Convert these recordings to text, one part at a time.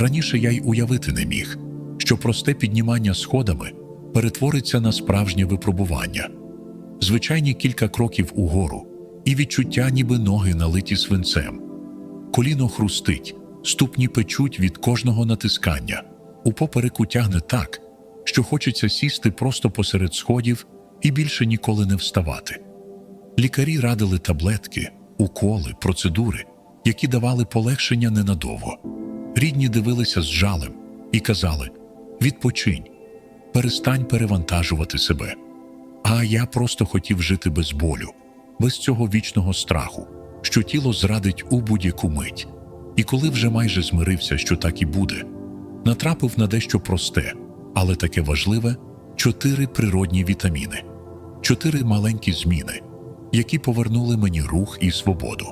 Раніше я й уявити не міг, що просте піднімання сходами перетвориться на справжнє випробування. Звичайні кілька кроків угору, і відчуття, ніби ноги налиті свинцем. Коліно хрустить, ступні печуть від кожного натискання, у попереку тягне так, що хочеться сісти просто посеред сходів і більше ніколи не вставати. Лікарі радили таблетки, уколи, процедури, які давали полегшення ненадовго. Рідні дивилися з жалем і казали: відпочинь, перестань перевантажувати себе. А я просто хотів жити без болю, без цього вічного страху, що тіло зрадить у будь-яку мить. І коли вже майже змирився, що так і буде, натрапив на дещо просте, але таке важливе чотири природні вітаміни, чотири маленькі зміни, які повернули мені рух і свободу.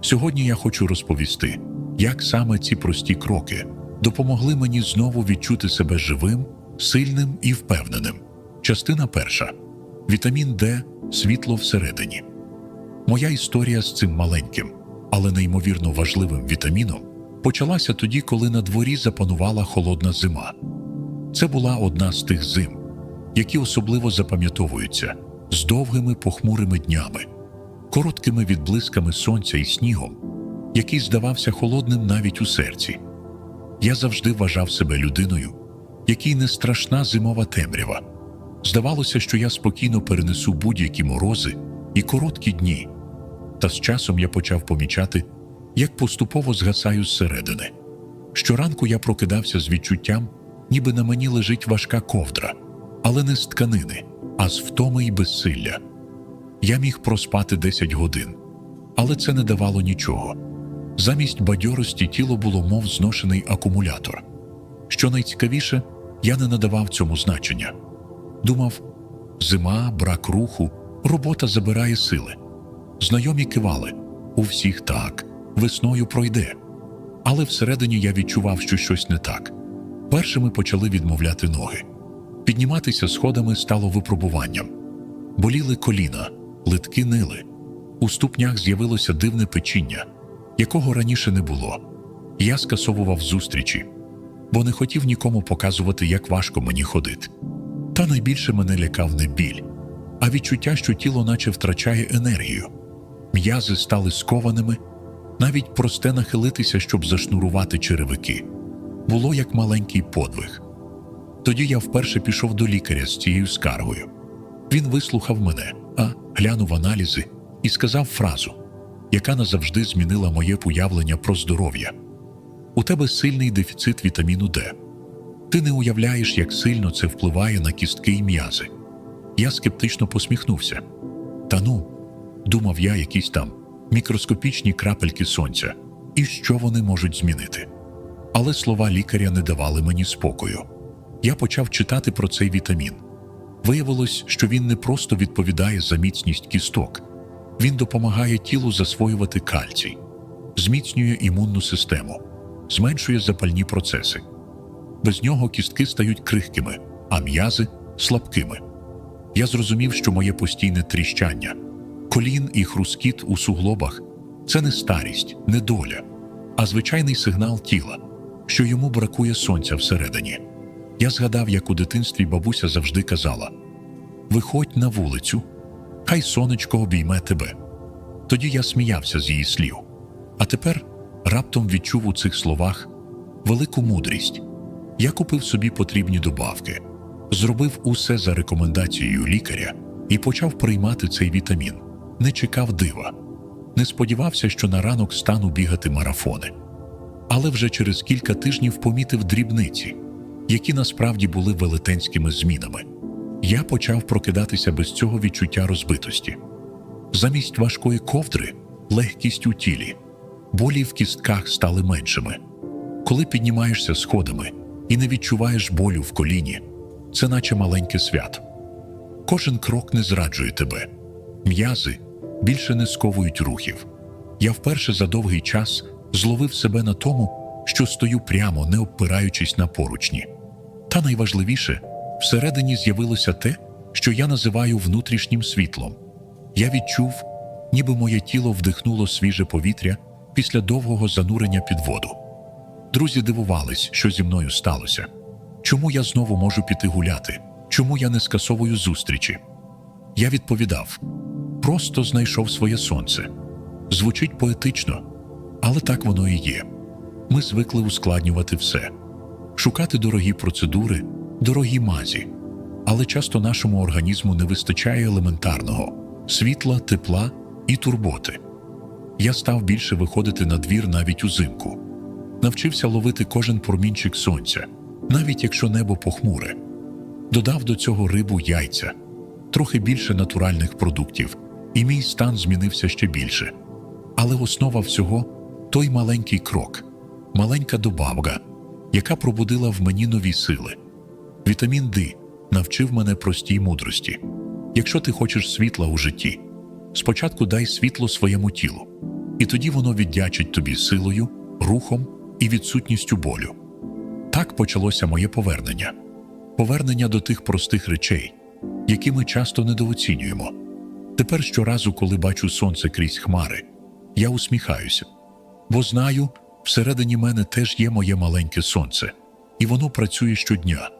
Сьогодні я хочу розповісти, як саме ці прості кроки допомогли мені знову відчути себе живим, сильним і впевненим. Частина перша вітамін Д світло всередині. Моя історія з цим маленьким, але неймовірно важливим вітаміном почалася тоді, коли на дворі запанувала холодна зима. Це була одна з тих зим, які особливо запам'ятовуються з довгими похмурими днями, короткими відблисками сонця і снігом, який здавався холодним навіть у серці. Я завжди вважав себе людиною, якій не страшна зимова темрява. Здавалося, що я спокійно перенесу будь-які морози і короткі дні. Та з часом я почав помічати, як поступово згасаю зсередини. Щоранку я прокидався з відчуттям, ніби на мені лежить важка ковдра, але не з тканини, а з втоми й безсилля. Я міг проспати 10 годин, але це не давало нічого. Замість бадьорості тіло було мов зношений акумулятор. Що найцікавіше, я не надавав цьому значення. Думав, зима, брак руху, робота забирає сили. Знайомі кивали у всіх так, весною пройде. Але всередині я відчував, що щось не так. Першими почали відмовляти ноги. Підніматися сходами стало випробуванням. Боліли коліна, литки нили. У ступнях з'явилося дивне печіння, якого раніше не було. Я скасовував зустрічі, бо не хотів нікому показувати, як важко мені ходити. Та найбільше мене лякав не біль, а відчуття, що тіло наче втрачає енергію. М'язи стали скованими, навіть просте нахилитися, щоб зашнурувати черевики. Було як маленький подвиг. Тоді я вперше пішов до лікаря з цією скаргою. Він вислухав мене, а глянув аналізи і сказав фразу, яка назавжди змінила моє уявлення про здоров'я. У тебе сильний дефіцит вітаміну Д. Ти не уявляєш, як сильно це впливає на кістки і м'язи. Я скептично посміхнувся. Та ну, думав я, якісь там мікроскопічні крапельки сонця, і що вони можуть змінити. Але слова лікаря не давали мені спокою. Я почав читати про цей вітамін. Виявилось, що він не просто відповідає за міцність кісток, він допомагає тілу засвоювати кальцій, зміцнює імунну систему, зменшує запальні процеси. Без нього кістки стають крихкими, а м'язи слабкими. Я зрозумів, що моє постійне тріщання, колін і хрускіт у суглобах це не старість, не доля, а звичайний сигнал тіла, що йому бракує сонця всередині. Я згадав, як у дитинстві бабуся завжди казала: Виходь на вулицю, хай сонечко обійме тебе. Тоді я сміявся з її слів. А тепер раптом відчув у цих словах велику мудрість. Я купив собі потрібні добавки, зробив усе за рекомендацією лікаря і почав приймати цей вітамін. Не чекав дива, не сподівався, що на ранок стану бігати марафони. Але вже через кілька тижнів помітив дрібниці, які насправді були велетенськими змінами. Я почав прокидатися без цього відчуття розбитості. Замість важкої ковдри легкість у тілі, болі в кістках стали меншими. Коли піднімаєшся сходами і не відчуваєш болю в коліні, це наче маленьке свято. Кожен крок не зраджує тебе, м'язи більше не сковують рухів. Я вперше за довгий час зловив себе на тому, що стою прямо, не опираючись на поручні. Та найважливіше, всередині з'явилося те, що я називаю внутрішнім світлом. Я відчув, ніби моє тіло вдихнуло свіже повітря після довгого занурення під воду. Друзі дивувались, що зі мною сталося. Чому я знову можу піти гуляти? Чому я не скасовую зустрічі? Я відповідав: просто знайшов своє сонце. Звучить поетично, але так воно і є. Ми звикли ускладнювати все, шукати дорогі процедури, дорогі мазі. Але часто нашому організму не вистачає елементарного світла, тепла і турботи. Я став більше виходити на двір навіть узимку, навчився ловити кожен промінчик сонця, навіть якщо небо похмуре. Додав до цього рибу яйця, трохи більше натуральних продуктів, і мій стан змінився ще більше. Але основа всього той маленький крок, маленька добавка, яка пробудила в мені нові сили. Вітамін Д навчив мене простій мудрості. Якщо ти хочеш світла у житті, спочатку дай світло своєму тілу, і тоді воно віддячить тобі силою, рухом і відсутністю болю. Так почалося моє повернення повернення до тих простих речей, які ми часто недооцінюємо. Тепер щоразу, коли бачу сонце крізь хмари, я усміхаюся, бо знаю, всередині мене теж є моє маленьке сонце, і воно працює щодня,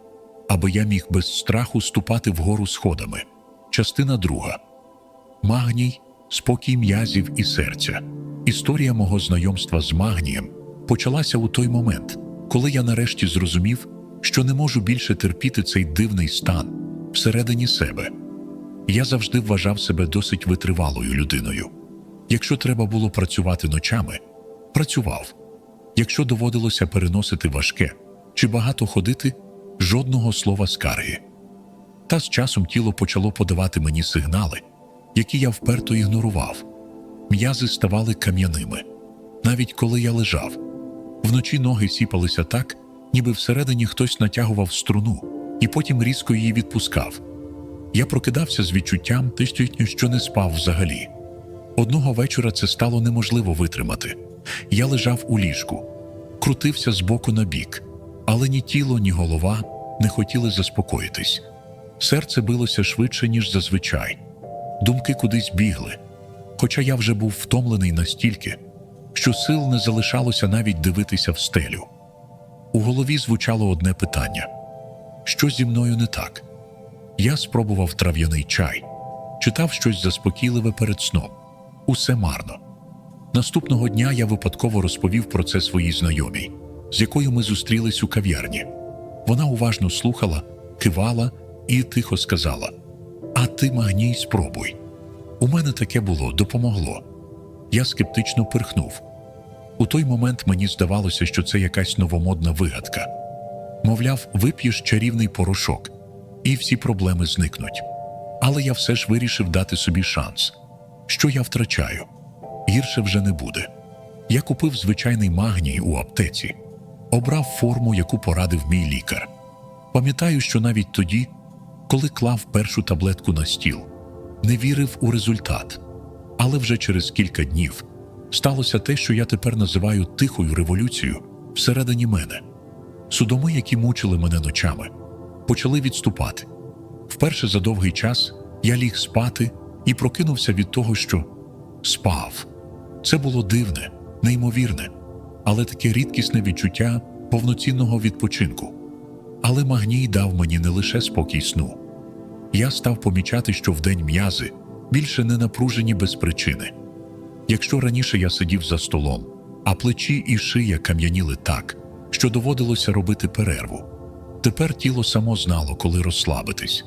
аби я міг без страху ступати вгору сходами. Частина друга Магній, спокій м'язів і серця. Історія мого знайомства з магнієм почалася у той момент, коли я нарешті зрозумів, що не можу більше терпіти цей дивний стан всередині себе. Я завжди вважав себе досить витривалою людиною. Якщо треба було працювати ночами, працював. Якщо доводилося переносити важке чи багато ходити, жодного слова скарги. Та з часом тіло почало подавати мені сигнали, які я вперто ігнорував. М'язи ставали кам'яними. Навіть коли я лежав, вночі ноги сіпалися так, ніби всередині хтось натягував струну і потім різко її відпускав. Я прокидався з відчуттям, що не спав взагалі. Одного вечора це стало неможливо витримати. Я лежав у ліжку, крутився з боку на бік, але ні тіло, ні голова не хотіли заспокоїтись. Серце билося швидше, ніж зазвичай. Думки кудись бігли. Хоча я вже був втомлений настільки, що сил не залишалося навіть дивитися в стелю. У голові звучало одне питання: що зі мною не так? Я спробував трав'яний чай, читав щось заспокійливе перед сном. Усе марно. Наступного дня я випадково розповів про це своїй знайомій, з якою ми зустрілись у кав'ярні. Вона уважно слухала, кивала і тихо сказала: А ти, магній, спробуй. У мене таке було, допомогло. Я скептично пирхнув. У той момент мені здавалося, що це якась новомодна вигадка. Мовляв, вип'єш чарівний порошок, і всі проблеми зникнуть. Але я все ж вирішив дати собі шанс. Що я втрачаю? Гірше вже не буде. Я купив звичайний магній у аптеці, обрав форму, яку порадив мій лікар. Пам'ятаю, що навіть тоді, коли клав першу таблетку на стіл, не вірив у результат. Але вже через кілька днів сталося те, що я тепер називаю тихою революцією всередині мене. Судоми, які мучили мене ночами, почали відступати. Вперше за довгий час я ліг спати і прокинувся від того, що спав. Це було дивне, неймовірне, але таке рідкісне відчуття повноцінного відпочинку. Але магній дав мені не лише спокій сну. Я став помічати, що вдень м'язи більше не напружені без причини. Якщо раніше я сидів за столом, а плечі і шия кам'яніли так, що доводилося робити перерву, тепер тіло само знало, коли розслабитись.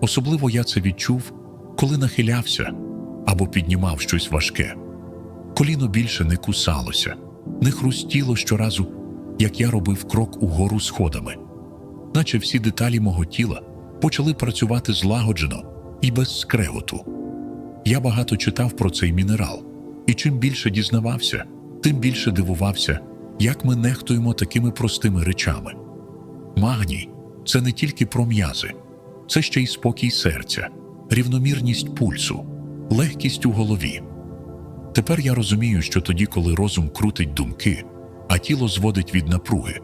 Особливо я це відчув, коли нахилявся або піднімав щось важке. Коліно більше не кусалося, не хрустіло щоразу, як я робив крок угору сходами, наче всі деталі мого тіла почали працювати злагоджено і без скреготу. Я багато читав про цей мінерал, і чим більше дізнавався, тим більше дивувався, як ми нехтуємо такими простими речами. Магній це не тільки про м'язи, це ще й спокій серця, рівномірність пульсу, легкість у голові. Тепер я розумію, що тоді, коли розум крутить думки, а тіло зводить від напруги,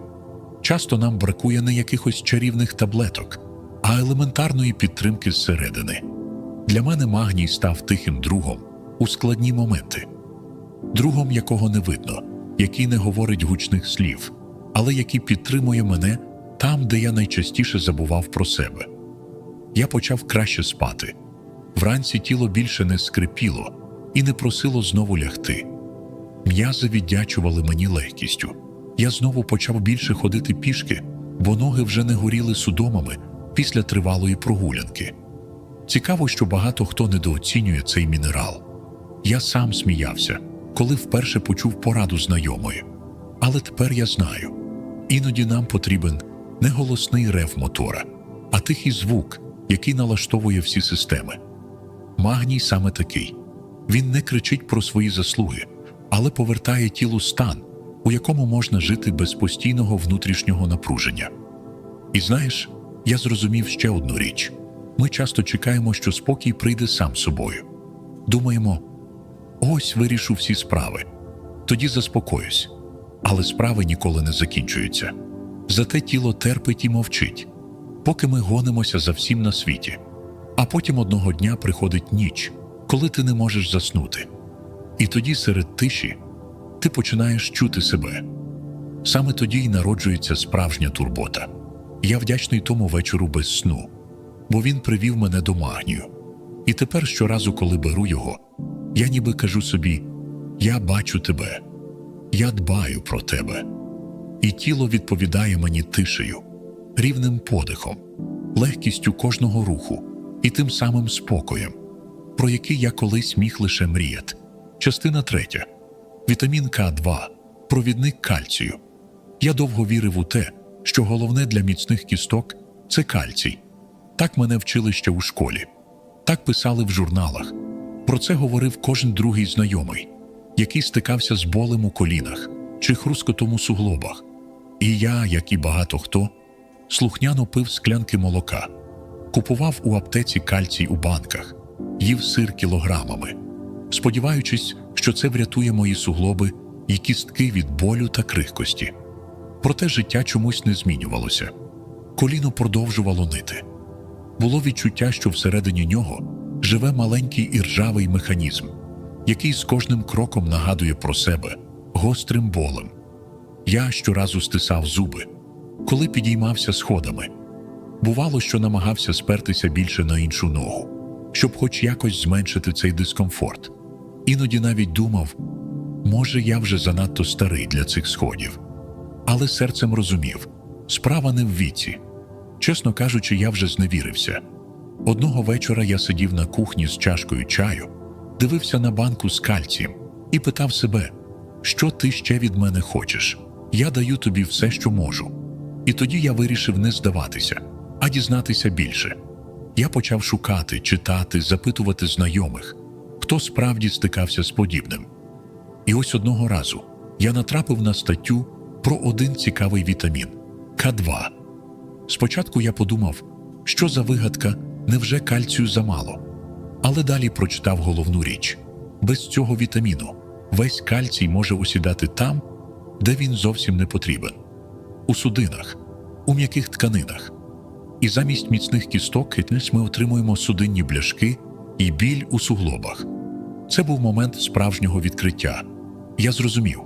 часто нам бракує не якихось чарівних таблеток, а елементарної підтримки зсередини. Для мене магній став тихим другом у складні моменти, другом, якого не видно, який не говорить гучних слів, але який підтримує мене там, де я найчастіше забував про себе. Я почав краще спати. Вранці тіло більше не скрипіло і не просило знову лягти. М'язи віддячували мені легкістю. Я знову почав більше ходити пішки, бо ноги вже не горіли судомами після тривалої прогулянки. Цікаво, що багато хто недооцінює цей мінерал. Я сам сміявся, коли вперше почув пораду знайомої. Але тепер я знаю: іноді нам потрібен не голосний рев мотора, а тихий звук, який налаштовує всі системи. Магній саме такий. Він не кричить про свої заслуги, але повертає тілу стан, у якому можна жити без постійного внутрішнього напруження. І знаєш, я зрозумів ще одну річ: ми часто чекаємо, що спокій прийде сам собою. Думаємо, ось вирішу всі справи, тоді заспокоюсь. Але справи ніколи не закінчуються. Зате тіло терпить і мовчить, поки ми гонимося за всім на світі. А потім одного дня приходить ніч, коли ти не можеш заснути. І тоді серед тиші ти починаєш чути себе. Саме тоді й народжується справжня турбота. Я вдячний тому вечору без сну, бо він привів мене до магнію. І тепер щоразу, коли беру його, я ніби кажу собі: я бачу тебе, я дбаю про тебе. І тіло відповідає мені тишею, рівним подихом, легкістю кожного руху і тим самим спокоєм, про який я колись міг лише мріяти. Частина третя. Вітамін К2, провідник кальцію. Я довго вірив у те, що головне для міцних кісток це кальцій. Так мене вчили ще у школі, так писали в журналах. Про це говорив кожен другий знайомий, який стикався з болем у колінах чи хрускотом у суглобах. І я, як і багато хто, слухняно пив склянки молока, купував у аптеці кальцій у банках, їв сир кілограмами, сподіваючись, що це врятує мої суглоби і кістки від болю та крихкості. Проте життя чомусь не змінювалося. Коліно продовжувало нити. Було відчуття, що всередині нього живе маленький іржавий механізм, який з кожним кроком нагадує про себе гострим болем. Я щоразу стисав зуби, коли підіймався сходами. Бувало, що намагався спертися більше на іншу ногу, щоб хоч якось зменшити цей дискомфорт. Іноді навіть думав, може, я вже занадто старий для цих сходів. Але серцем розумів, справа не в віці. Чесно кажучи, я вже зневірився. Одного вечора я сидів на кухні з чашкою чаю, дивився на банку з кальцієм і питав себе, що ти ще від мене хочеш? Я даю тобі все, що можу. І тоді я вирішив не здаватися, а дізнатися більше. Я почав шукати, читати, запитувати знайомих, хто справді стикався з подібним. І ось одного разу я натрапив на статтю про один цікавий вітамін К2. Спочатку я подумав, що за вигадка, невже кальцію замало. Але далі прочитав головну річ: без цього вітаміну весь кальцій може осідати там, де він зовсім не потрібен у судинах, у м'яких тканинах. І замість міцних кісток хитниць ми отримуємо судинні бляшки і біль у суглобах. Це був момент справжнього відкриття. Я зрозумів,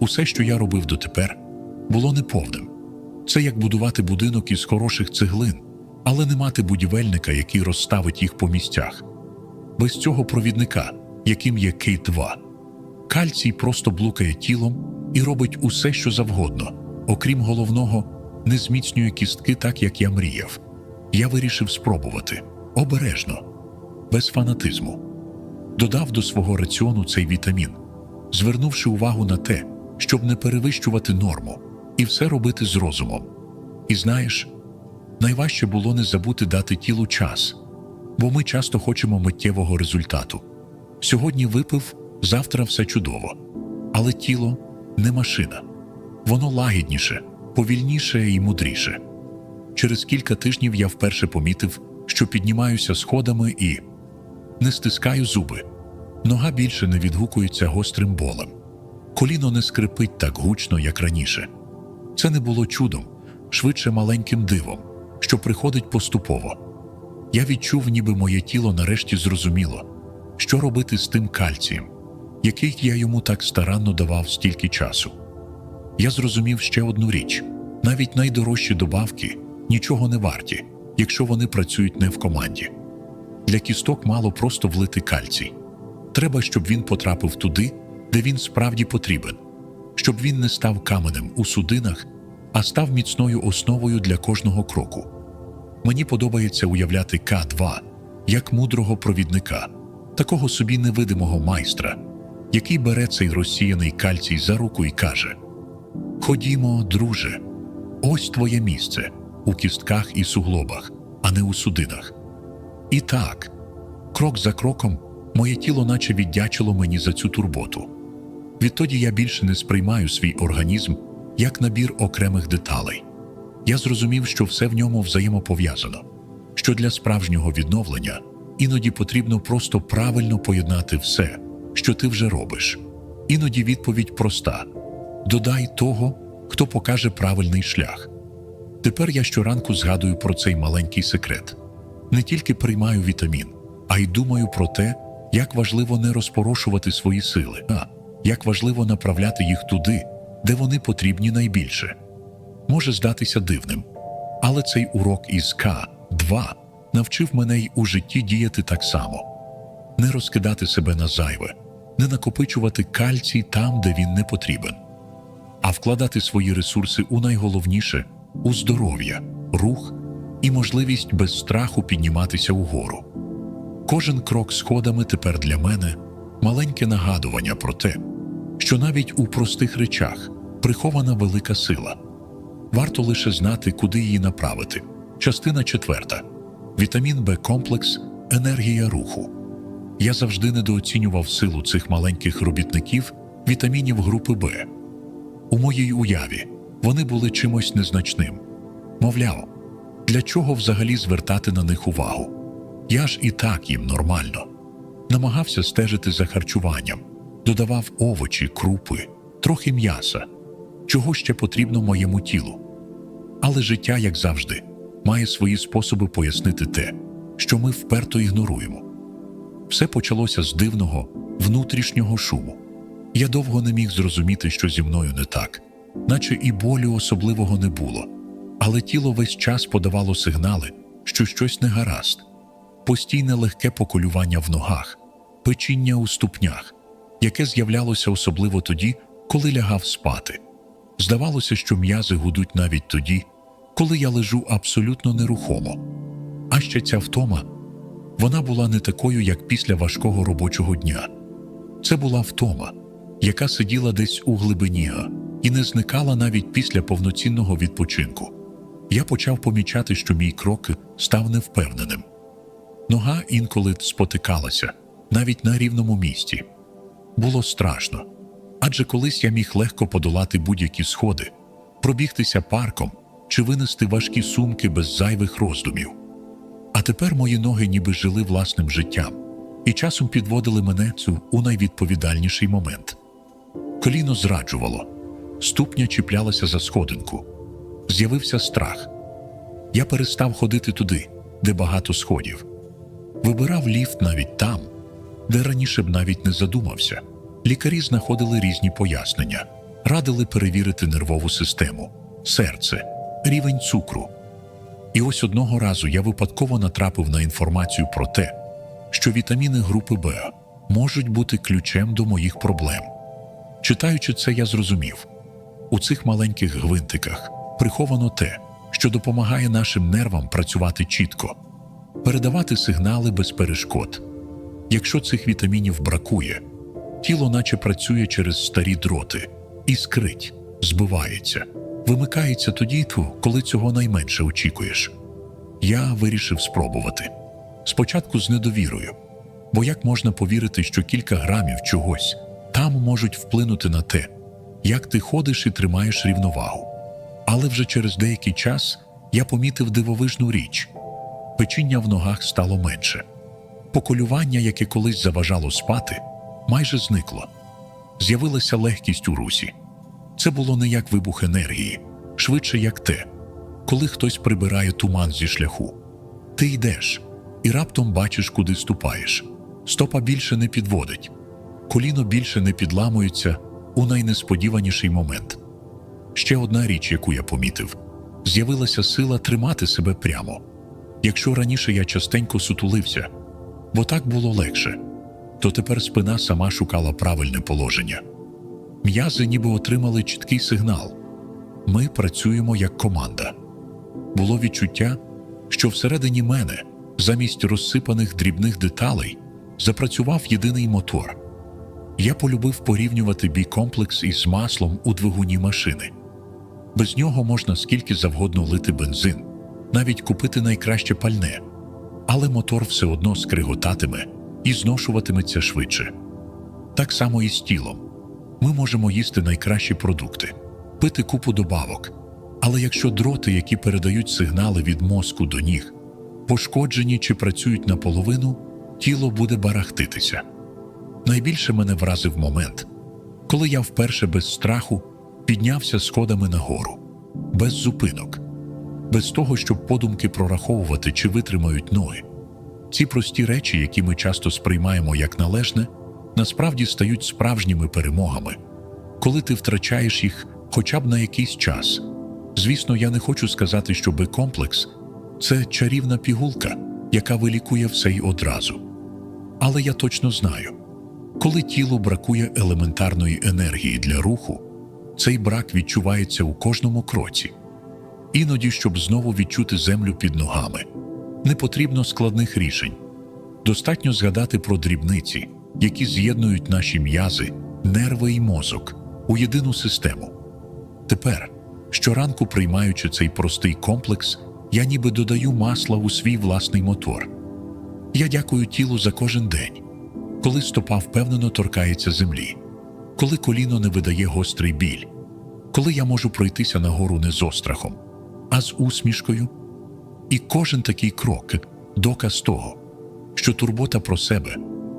усе, що я робив дотепер, було неповним. Це як будувати будинок із хороших цеглин, але не мати будівельника, який розставить їх по місцях. Без цього провідника, яким є Кей-2, кальцій просто блукає тілом і робить усе, що завгодно, окрім головного, не зміцнює кістки так, як я мріяв. Я вирішив спробувати обережно, без фанатизму. Додав до свого раціону цей вітамін, звернувши увагу на те, щоб не перевищувати норму і все робити з розумом. І знаєш, найважче було не забути дати тілу час, бо ми часто хочемо миттєвого результату. Сьогодні випив, завтра все чудово, але тіло не машина, воно лагідніше, повільніше і мудріше. Через кілька тижнів я вперше помітив, що піднімаюся сходами і не стискаю зуби. Нога більше не відгукується гострим болем. Коліно не скрипить так гучно, як раніше. Це не було чудом, швидше маленьким дивом, що приходить поступово. Я відчув, ніби моє тіло нарешті зрозуміло, що робити з тим кальцієм, який я йому так старанно давав стільки часу. Я зрозумів ще одну річ: навіть найдорожчі добавки нічого не варті, якщо вони працюють не в команді. Для кісток мало просто влити кальцій. Треба, щоб він потрапив туди, де він справді потрібен, щоб він не став каменем у судинах, а став міцною основою для кожного кроку. Мені подобається уявляти К2 як мудрого провідника, такого собі невидимого майстра, який бере цей розсіяний кальцій за руку і каже: Ходімо, друже, ось твоє місце у кістках і суглобах, а не у судинах. І так, крок за кроком, моє тіло наче віддячило мені за цю турботу. Відтоді я більше не сприймаю свій організм як набір окремих деталей. Я зрозумів, що все в ньому взаємопов'язано, що для справжнього відновлення іноді потрібно просто правильно поєднати все, що ти вже робиш. Іноді відповідь проста: додай того, хто покаже правильний шлях. Тепер я щоранку згадую про цей маленький секрет. Не тільки приймаю вітамін, а й думаю про те, як важливо не розпорошувати свої сили, а як важливо направляти їх туди, де вони потрібні найбільше. Може здатися дивним, але цей урок із К2 навчив мене й у житті діяти так само: не розкидати себе на зайве, не накопичувати кальцій там, де він не потрібен, а вкладати свої ресурси у найголовніше у здоров'я, рух і можливість без страху підніматися угору. Кожен крок сходами тепер для мене маленьке нагадування про те, що навіть у простих речах прихована велика сила. Варто лише знати, куди її направити. Частина четверта. Вітамін Б комплекс енергія руху. Я завжди недооцінював силу цих маленьких робітників вітамінів групи Б. У моїй уяві вони були чимось незначним. Мовляв, для чого взагалі звертати на них увагу? Я ж і так їм нормально. Намагався стежити за харчуванням, додавав овочі, крупи, трохи м'яса, чого ще потрібно моєму тілу. Але життя, як завжди, має свої способи пояснити те, що ми вперто ігноруємо. Все почалося з дивного внутрішнього шуму. Я довго не міг зрозуміти, що зі мною не так, наче і болю особливого не було, але тіло весь час подавало сигнали, що щось не гаразд, постійне легке поколювання в ногах, печіння у ступнях, яке з'являлося особливо тоді, коли лягав спати. Здавалося, що м'язи гудуть навіть тоді, коли я лежу абсолютно нерухомо. А ще ця втома вона була не такою, як після важкого робочого дня. Це була втома, яка сиділа десь у глибині і не зникала навіть після повноцінного відпочинку. Я почав помічати, що мій крок став невпевненим. Нога інколи спотикалася навіть на рівному місці. Було страшно, адже колись я міг легко подолати будь-які сходи, пробігтися парком чи винести важкі сумки без зайвих роздумів. А тепер мої ноги ніби жили власним життям і часом підводили мене цю у найвідповідальніший момент. Коліно зраджувало, ступня чіплялася за сходинку, з'явився страх. Я перестав ходити туди, де багато сходів. Вибирав ліфт навіть там, де раніше б навіть не задумався. Лікарі знаходили різні пояснення, радили перевірити нервову систему, серце, рівень цукру. І ось одного разу я випадково натрапив на інформацію про те, що вітаміни групи Б можуть бути ключем до моїх проблем. Читаючи це, я зрозумів у цих маленьких гвинтиках приховано те, що допомагає нашим нервам працювати чітко, передавати сигнали без перешкод. Якщо цих вітамінів бракує, тіло наче працює через старі дроти, іскрить, збивається, вимикається тоді, коли цього найменше очікуєш. Я вирішив спробувати. Спочатку з недовірою, бо як можна повірити, що кілька грамів чогось там можуть вплинути на те, як ти ходиш і тримаєш рівновагу. Але вже через деякий час я помітив дивовижну річ печіння в ногах стало менше. Поколювання, яке колись заважало спати, майже зникло. З'явилася легкість у русі. Це було не як вибух енергії, швидше як те, коли хтось прибирає туман зі шляху. Ти йдеш і раптом бачиш, куди ступаєш. Стопа більше не підводить, коліно більше не підламується у найнесподіваніший момент. Ще одна річ, яку я помітив: з'явилася сила тримати себе прямо. Якщо раніше я частенько сутулився, бо так було легше, то тепер спина сама шукала правильне положення. М'язи ніби отримали чіткий сигнал. Ми працюємо як команда. Було відчуття, що всередині мене, замість розсипаних дрібних деталей, запрацював єдиний мотор. Я полюбив порівнювати бій-комплекс із маслом у двигуні машини. Без нього можна скільки завгодно лити бензин, навіть купити найкраще пальне, але мотор все одно скриготатиме і зношуватиметься швидше. Так само і з тілом. Ми можемо їсти найкращі продукти, пити купу добавок, але якщо дроти, які передають сигнали від мозку до ніг, пошкоджені чи працюють наполовину, тіло буде барахтитися. Найбільше мене вразив момент, коли я вперше без страху піднявся сходами нагору, без зупинок, без того, щоб подумки прораховувати чи витримають ноги. Ці прості речі, які ми часто сприймаємо як належне, насправді стають справжніми перемогами, коли ти втрачаєш їх хоча б на якийсь час. Звісно, я не хочу сказати, що Б-комплекс – це чарівна пігулка, яка вилікує все й одразу. Але я точно знаю, коли тілу бракує елементарної енергії для руху, цей брак відчувається у кожному кроці. Іноді, щоб знову відчути землю під ногами, не потрібно складних рішень. Достатньо згадати про дрібниці, які з'єднують наші м'язи, нерви і мозок у єдину систему. Тепер, щоранку приймаючи цей простий комплекс, я ніби додаю масла у свій власний мотор. Я дякую тілу за кожен день, коли стопа впевнено торкається землі, коли коліно не видає гострий біль, коли я можу пройтися нагору не з острахом, а з усмішкою. І кожен такий крок доказ того, що турбота про себе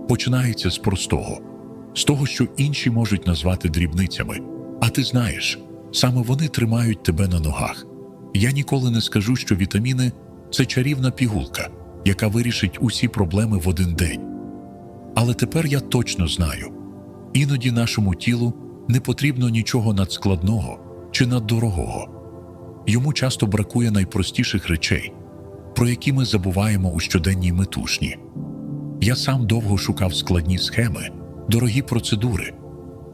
починається з простого, з того, що інші можуть назвати дрібницями. А ти знаєш, саме вони тримають тебе на ногах. Я ніколи не скажу, що вітаміни це чарівна пігулка, яка вирішить усі проблеми в один день. Але тепер я точно знаю: іноді нашому тілу не потрібно нічого надскладного чи наддорогого. Йому часто бракує найпростіших речей, про які ми забуваємо у щоденній метушні. Я сам довго шукав складні схеми, дорогі процедури,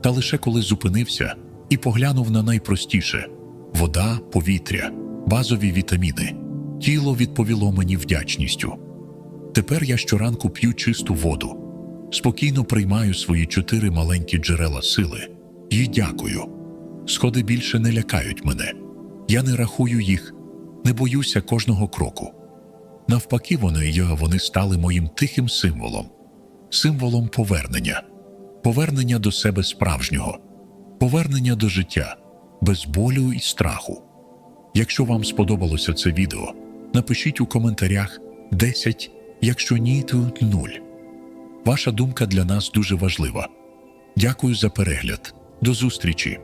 та лише коли зупинився і поглянув на найпростіше вода, повітря, базові вітаміни, тіло відповіло мені вдячністю. Тепер я щоранку п'ю чисту воду, спокійно приймаю свої чотири маленькі джерела сили і дякую. Сходи більше не лякають мене. Я не рахую їх, не боюся кожного кроку. Навпаки, вони я вони стали моїм тихим символом, символом повернення, повернення до себе справжнього, повернення до життя без болю і страху. Якщо вам сподобалося це відео, напишіть у коментарях 10, якщо ні, то 0. Ваша думка для нас дуже важлива. Дякую за перегляд. До зустрічі!